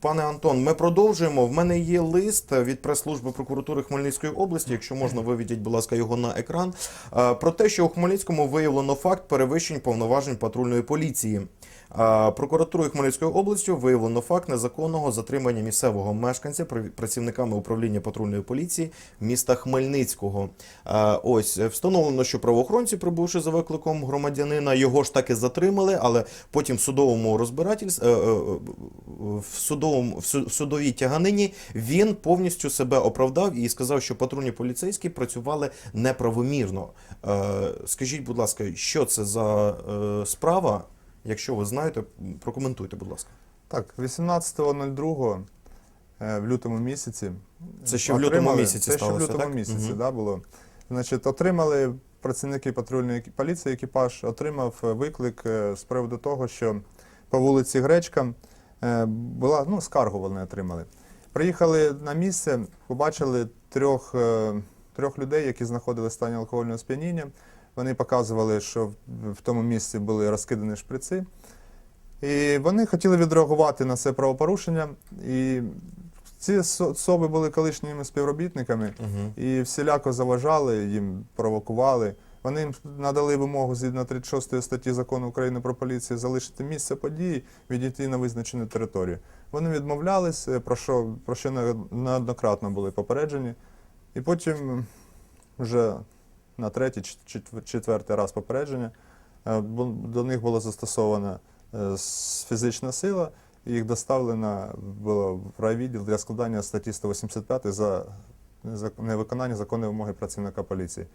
Пане Антон, ми продовжуємо. В мене є лист від прес-служби прокуратури Хмельницької області. Якщо можна, виведіть, будь ласка, його на екран. Е, Про те, що у Хмельницькому виявлено факт перевищень повноважень патрульної поліції. Е, Прокуратурою Хмельницької області виявлено факт незаконного затримання місцевого мешканця працівниками управління патрульної поліції міста Хмельницького. Е, Ось е, встановлено, що правоохоронці, прибувши за викликом громадянина, його ж таки затримали, але потім в судовому розбирательстві в судовому в судовій тяганині він повністю себе оправдав і сказав, що патрульні поліцейські працювали неправомірно. Е, Скажіть, будь ласка, що це за е, справа? Якщо ви знаєте, прокоментуйте, будь ласка. Так, 18.02 е, в лютому місяці. Це ще в лютому місяці Це ще в лютому так? місяці, Мгм. да, було. Значить, отримали працівники патрульної поліції, екіпаж отримав е, виклик е, з приводу того, що по вулиці Гречка була, ну, скаргу вони отримали. Приїхали на місце, побачили трьох, трьох людей, які знаходилися в стані алкогольного сп'яніння. Вони показували, що в- тому місці були розкидані шприци. І вони хотіли відреагувати на це правопорушення. І ці особи були колишніми співробітниками Угу. і всіляко заважали, їм провокували. Вони їм надали вимогу згідно 36 статті закону України про поліцію залишити місце події, відійти на визначену територію. Вони відмовлялись, е, про що, про що неоднократно були попереджені. І потім вже на третій чи четвертий раз попередження е, до них була застосована е, фізична сила, їх доставлено було в райвідділ для складання статті 185 за невиконання законної вимоги працівника поліції.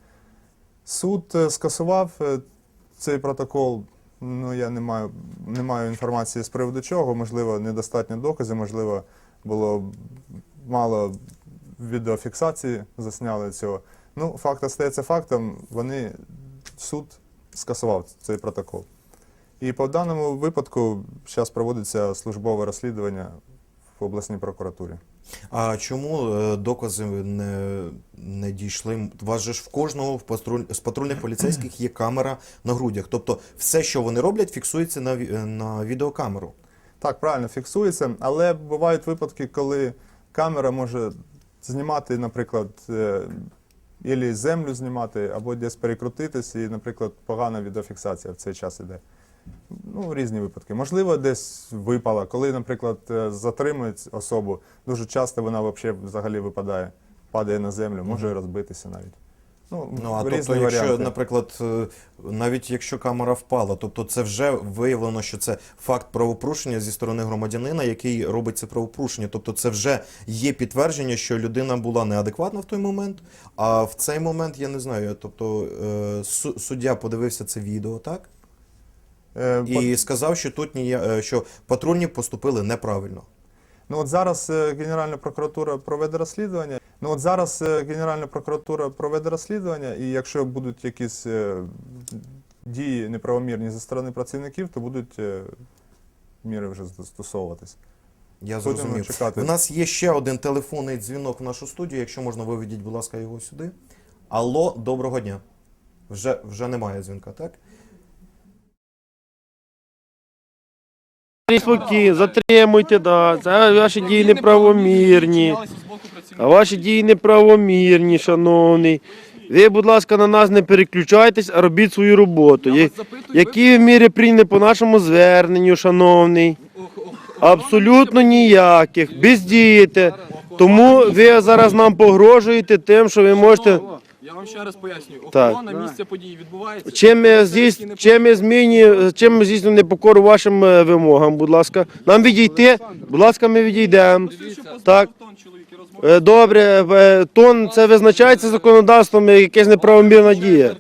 Суд е, скасував цей протокол. Ну, я не маю, не маю інформації з приводу чого. Можливо, недостатньо доказів, можливо, було мало відеофіксації, засняли цього. Ну, факт остається фактом. Вони суд скасував цей протокол. І по даному випадку зараз проводиться службове розслідування в обласній прокуратурі. А чому е, докази не, не дійшли? У вас же ж в кожного в патруль, з патрульних поліцейських є камера на грудях. Тобто все, що вони роблять, фіксується на, е, на відеокамеру. Так, правильно фіксується, але бувають випадки, коли камера може знімати, наприклад, е, ілі землю знімати, або десь перекрутитись, і, наприклад, погана відеофіксація в цей час іде. Ну, різні випадки. Можливо, десь випала. Коли, наприклад, е, затримують особу, дуже часто вона взагалі взагалі випадає, падає на землю, може розбитися навіть. Ну, Ну а тобто, якщо, наприклад, е, навіть якщо камера впала, тобто це вже виявлено, що це факт правопорушення зі сторони громадянина, який робить це правопорушення. Тобто, це вже є підтвердження, що людина була неадекватна в той момент. А в цей момент я не знаю. Тобто е, суддя подивився це відео, так? Е, І сказав, що тут ні, е, що патрульні поступили неправильно. Ну от зараз е, Генеральна прокуратура проведе розслідування. Ну от зараз е, Генеральна прокуратура проведе розслідування, і якщо будуть якісь е, дії неправомірні зі сторони працівників, то будуть міри вже застосовуватись. Я зрозумів. чекати. У нас є ще один телефонний дзвінок в нашу студію. Якщо можна, виведіть, будь ласка, його сюди. Алло, доброго дня. Вже, вже немає дзвінка, так? Спокійно, затримуйте, да. Це ваші дії неправомірні. А ваші дії неправомірні, шановний. Ви, будь ласка, на нас не переключайтесь, а робіть свою роботу. Я- Які ви міри прийняли по нашому зверненню, шановний? Абсолютно ніяких. Бездієте. Тому ви зараз нам погрожуєте тим, що ви можете. Я вам ще раз пояснюю. Так. Охорона місця події відбувається. Чим ми здійс... чим ми змінюємо, чим ми здійснюємо непокору вашим е, вимогам, будь ласка. Нам відійти, будь ласка, ми відійдемо. Так. Е, Добре, е, тон це визначається законодавством, як якась неправомірна дія.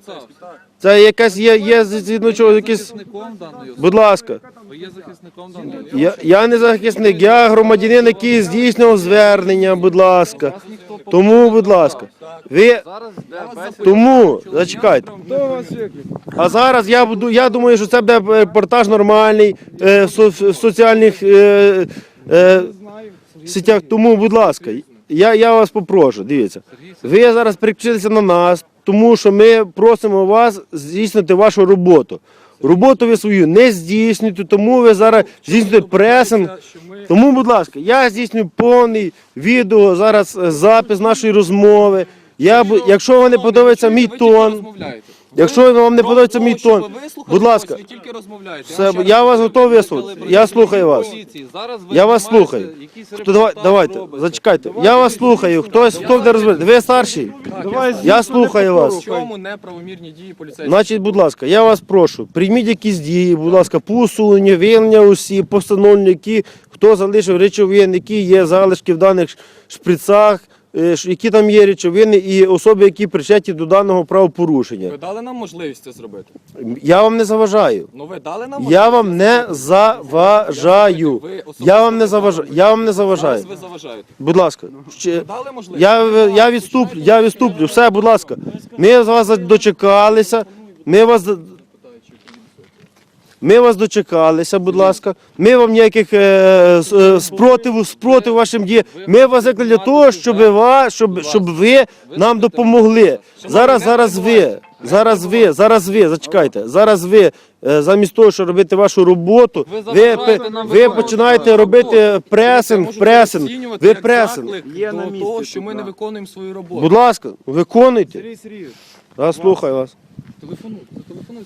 Це якась є, є згідно чого якісь. захисником даної особи. Будь ласка, Ви є захисником даної особи. я, я не захисник, я громадянин, який здійснював звернення, будь ласка. Тому, будь ласка, ви тому зачекайте. А зараз я буду. Я думаю, що це буде репортаж нормальний е, в со- в соціальних е, е, сетях. Тому, будь ласка, я, я вас попрошу. Дивіться, ви зараз переключилися на нас, тому що ми просимо вас здійснити вашу роботу. Роботу ви свою не здійснюєте, тому ви зараз здійснюєте пресинг. Тому, будь ласка, я здійснюю повний відео, зараз е, запис нашої розмови. Я, бу- якщо вам не подобається мій тон, розмовляєте. Якщо вам не подобається мій тон, будь ласка, ви тільки розмовляєте. Все, я вас готовий ви вислухати. Я слухаю вас. Зараз ви Я вас слухаю. якийсь То давай, репортаж давайте, робите. зачекайте. Я вас слухаю. Хтось хто буде розмовляти? Ви старший? Я слухаю В вас. чому неправомірні дії поліцейських? Значить, будь ласка, я вас прошу, прийміть якісь дії, будь ласка, по усуненню, усі, постановлення, які хто залишив речовин, які є залишки в даних шприцах, які там є речовини, і особи, які причетні до даного правопорушення. Ви дали нам можливість це зробити? Я вам не заважаю. Ну ви дали нам Я вам не заважаю. Ви особисто Я вам не заважаю. Я вам не Зараз ви заважаєте. Будь ласка, ще- Ви дали можливість? я, я відступлю, я відступлю. Все, будь ласка. Ми з вас дочекалися. Ми вас. Ми вас дочекалися, будь ласка. Ми вам ніяких е, е, спротиву, спротив вашим діям. Ми вас викликали для того, щоб ви, щоб, щоб ви нам допомогли. Зараз, зараз ви, зараз ви, зараз ви, зачекайте. Зараз ви, е, замість того, щоб робити вашу роботу, Ви ви, ви починаєте робити. Пресинг, пресинг. Ви пресинг. Є на місці того, що ми не виконуємо свою роботу. Будь ласка, виконуйте. Сергійович, слухаю вас. Телефонуй, телефонуй.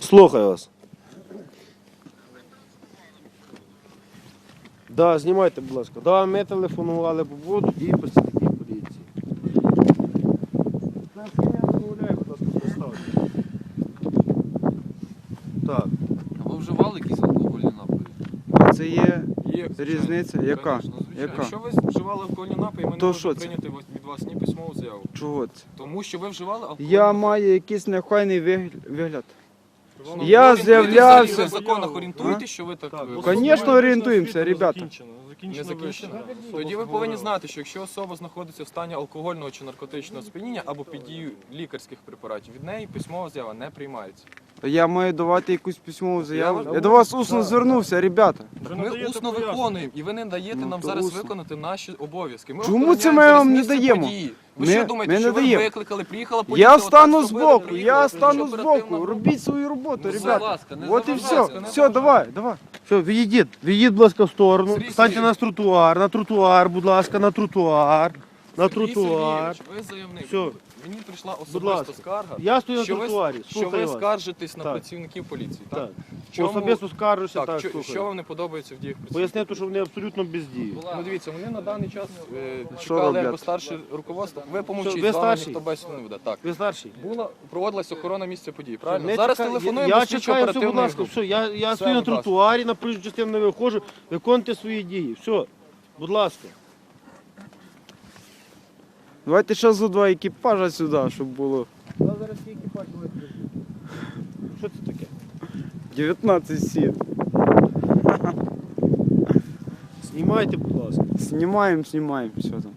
Слухаю вас. Да, знімайте, будь ласка. Да, ми телефонували по поводу дії працівників поліції. Нам я розмовляю, будь ласка, представте. Так. А ви вживали якісь алкогольні напої? це є Є, різниця? Яка? Конечно, звичайно. Яка? Якщо ви вживали алкогольні напої, ми То не що можемо це? прийняти вас- від вас ні письмову заяву. Чого це? Тому що ви вживали алкогольні Я напої. маю якийсь нехайний вигля- вигляд. Ну, Я взагалі, Ви в законах орієнтуєтесь, що ви так... е, Звісно, орієнтуємося, ребята. Не закінчено. Тоді ви повинні знати, що якщо особа знаходиться в стані алкогольного чи наркотичного сп'яніння або під дією лікарських препаратів, від неї письмова заява не приймається. Я маю давати якусь письмову заяву. Я- Я до вас усно звернувся, ребята. Ми усно виконуємо, і ви не даєте Ну, нам то зараз усно. виконати наші обов'язки. Ми Чому це ми вам не даємо? події. Ви Ми- що думаєте, ми не що ви даємо. викликали, приїхала поліція? Я отак стану зробили, збоку, приїхали, я стану що оперативна збоку. група? Робіть свою роботу, Ну, будь ребята. ласка, не От і все. заважайте, не Все, давай, давай. Все, відійдіть, відійдіть, будь ласка, в сторону. Сергій Станьте Сергійович. на тротуар, на тротуар, будь ласка, на тротуар. На Сергій тротуар. Сергійович, ви заявник. Все. Мені прийшла Будь ласка. особиста скарга. Я стою на що ви-. Що ви вас. скаржитесь на Так. працівників поліції, так? Так. В чому- Особисто скаржуся, Так, так, що, слухаю. що вам не подобається в діях працівників? Пояснити, що вони абсолютно бездіють. Ну дивіться, вони на даний час е, чекали роблять? старше руководство. Ви помовчіть, ви з вами старший? ніхто бесіду не веде. Так. Ви старший? Була проводилась охорона місця події, правильно? Не Зараз чекаю- телефонуємо Я, до я слідчо чекаю, все, будь оперативної ласка, групи. все, я, я Все, стою на будь ласка. тротуарі, на проїжджу частину не виходжу, виконуйте свої дії. Все, будь ласка. Давайте ще за два екіпажа сюди, щоб було зараз який екіпаж Що це таке? 19 сіт. Знімайте, будь ласка. Знімаємо, знімаємо, все там.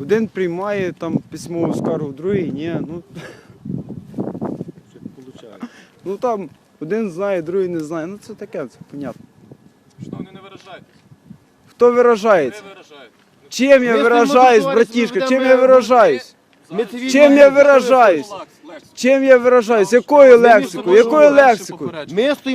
Один приймає там письмову скаргу, другий ні. Ну, Що получає. ну там один знає, другий не знає. Ну це таке, це понятно. Шановні, не виражайтесь. Хто виражається? Чим я виражаюсь, братішка? Чим я виражаюсь? Чим я виражаюсь? Чим я виражаюсь? Якою лексикою? Якою лексикою?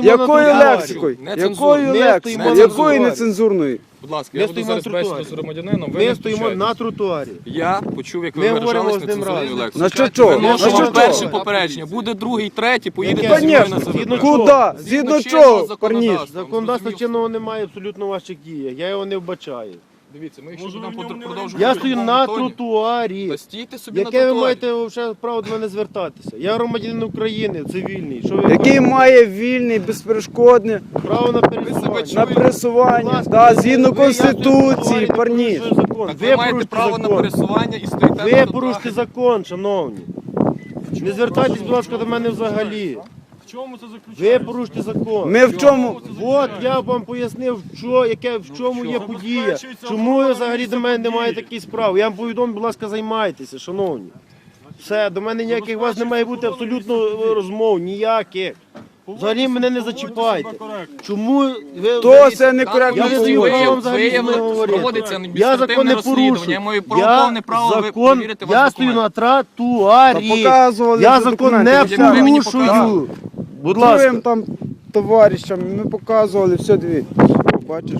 Якою лексикою? Якою лексикою? Якою нецензурною? Будь ласка, Ми я буду стоїмо на зараз бесіду з громадянином. ви не Ми стоїмо на тротуарі. Я почув, як ви Ми говоримо виражались з ним нецензурною разом. На що чого? На що вам чого? перше попередження. Буде другий, третій, поїдете зі мною на Згідно ЗВП. чого? Куда? Згідно чинного чого, парніш? законодавства. Законодавство Зрозумів? чинного немає абсолютно в ваших діях. Я його не вбачаю. Дивіться, ми якщо будемо продовжувати. Я стою на тротуарі. Та стійте собі на Яке ви тротуарі. маєте вже право до мене звертатися? Я громадянин України, цивільний. Що ви Який має вільний, безперешкодне право на пересування? чуєте? на Будь пересування, ласка, да, згідно ви- я Конституції, не порушую закон. Так Ви ви маєте порушите право на закон. пересування і стоїте на Ви тротуарі. порушите закон, шановні. Не звертайтесь, будь ласка, до мене взагалі. Чому це заключається? Ви порушите закон. Ми в чому? От я вам пояснив, що, яке, в чому є подія. Чому ви взагалі до мене не маєте такої справи? Я вам повідомлю, будь ласка, займайтеся, шановні. Все, до мене ніяких у вас не має бути абсолютно е, розмов, ніяких. Взагалі мене не зачіпайте. Чому ви То це некоректно Я не даю права Виявили- взагалі з ними говорити. проводиться Я адміністративне закон не розслідування. порушую. Я маю Я повне право ви- закон, перевірити я вас стою документи. на тротуарі. Та показували Я вже закон документи, не ви. Ви порушую. Будь ласка. Чуємо там товаришам, ми показували, все дві. Бачиш?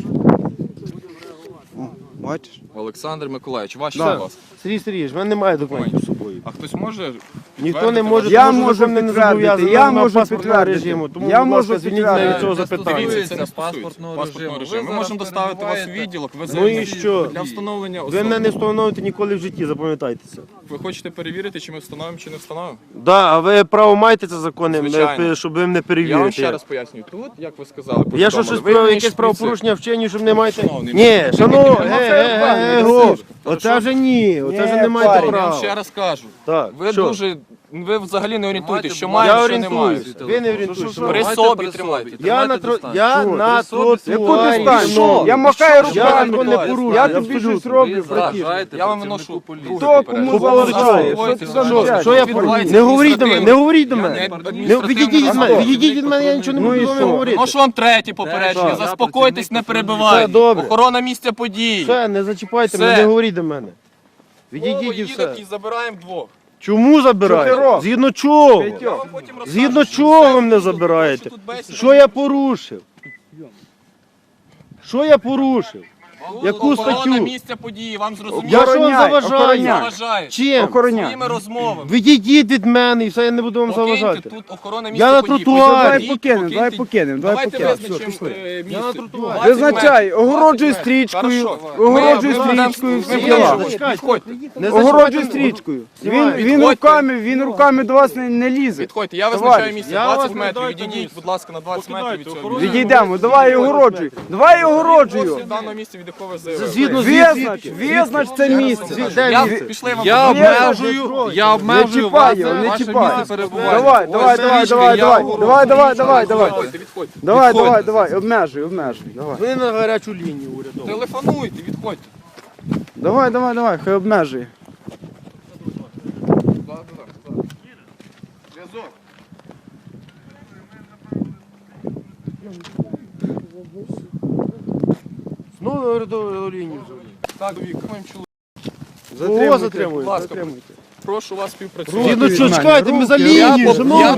О, бачиш? Олександр Миколаївич, ваші Да. будь ласка. Сергій Сергійович, в мене немає документів з собою. А хтось може Ніхто не може, Я тому що можу закон не підтвердити, зобов'язаний я можу паспортного підтвердити. режиму. Тому, Я будь ласка, можу звільніть мене від підтвердити. цього Це запитання. Дивіться, це не паспортного режиму. режиму. Ми можемо доставити вас у відділок. Ви Ну і заявите що? для встановлення Ви особи. мене не встановите ніколи в житті, запам'ятайтеся. Ви хочете перевірити, чи ми встановимо, чи не встановимо? Да, а ви право маєте це закони, Звичайно. е, щоб ви мене Я вам перевірити. ще раз пояснюю. Тут, як ви сказали, Я що щось про якесь правопорушення вчені, щоб не маєте. Шановний, Ні, ну, шановні, ну, е, е, е, го. Оце вже ні, оце вже не маєте Я вам права. ще раз кажу. Так, Ви що? дуже. Ви взагалі не орієнтуєтесь, що Я що не маємо. орієнтуюсь, ви не орієнтуєтесь. При Маєте собі при тримайте. собі. Я на, Тримайте тро... дистанцію. я на тротуарі. Я махаю Я руками. закон не порушую. Я тобі абсолютно. щось роблю, заважаєте Я вам виношу поліції. Хто кому заважає? Що ти Що, що я Відбувається Не говоріть до мене, не говоріть до мене. не Не, відійдіть від мене, відійдіть від мене, я нічого не Ну буду і з вами що? говорити. Ну що вам третє попередження? Заспокойтесь, не Все перебивайте. добре. Охорона місця події. Все, не зачіпайте Все. мене, не говоріть до мене. Відійдіть і все. і забираємо двох. Чому забираєте? Згідно чого? Згідно чого ви мене забираєте? Що я порушив? Що я порушив? Яку Охорона статтю? місця події, вам зрозуміло? Я що вам Охороняй, заважаю? охороняй. Чим? Охороняй. Своїми розмовами. Відійдіть від мене і все, я не буду вам Покиньте заважати. тут охорона місця Я на події. тротуарі. Давай Покиньте, покинемо, давай покиньте. покинемо, давай Давайте покинемо. визначимо Все, пішли. е, Я на тротуарі. 20 Визначай, метрів. огороджуй 20 метрів. стрічкою, Хорошо. огороджуй Ми- ми стрічкою, ми всі діла. живот. Підходьте. Не Огороджуй стрічкою. Він, Знімай. він Підходьте. руками, він руками до вас не, не лізе. Підходьте, я Товариш, визначаю місце. я 20 вас метрів. Відійдіть, місце. будь ласка, на 20 метрів від цього місця. Відійдемо, давай огороджуй. Давай. Ось даного місця, від заявили. згідно з Визнач, визнач це місце. Де місце? пішли я вам Я обмежую, я Не обмежую вас, його, не ваше чіпай. місце перебування. Давай, давай, Ось давай, давай, я давай, давай, давай, давай, давай. Відходьте, відходьте. Давай, давай, давай, обмежуй, обмежуй. Давай. Ви на гарячу лінію урядову. Телефонуйте, відходьте. Давай, давай, давай, хай обмежує. Зв'язок. На урядову лінію. Так, Вік, моїм чоловіком. Кого Будь затримуєте? ласка, прошу вас співпрацювати. Від що чекайте, ми за лінію, Я, по- я.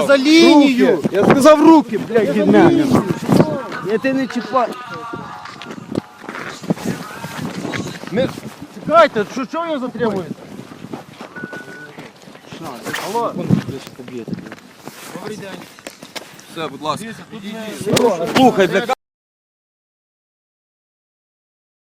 Ми за лінію. Я сказав руки, блядь, від мене. Я тебе не чіпаю. Ми... Чекайте, що, що ви затримуєте? Алло. Все, будь ласка. Слухай, бля,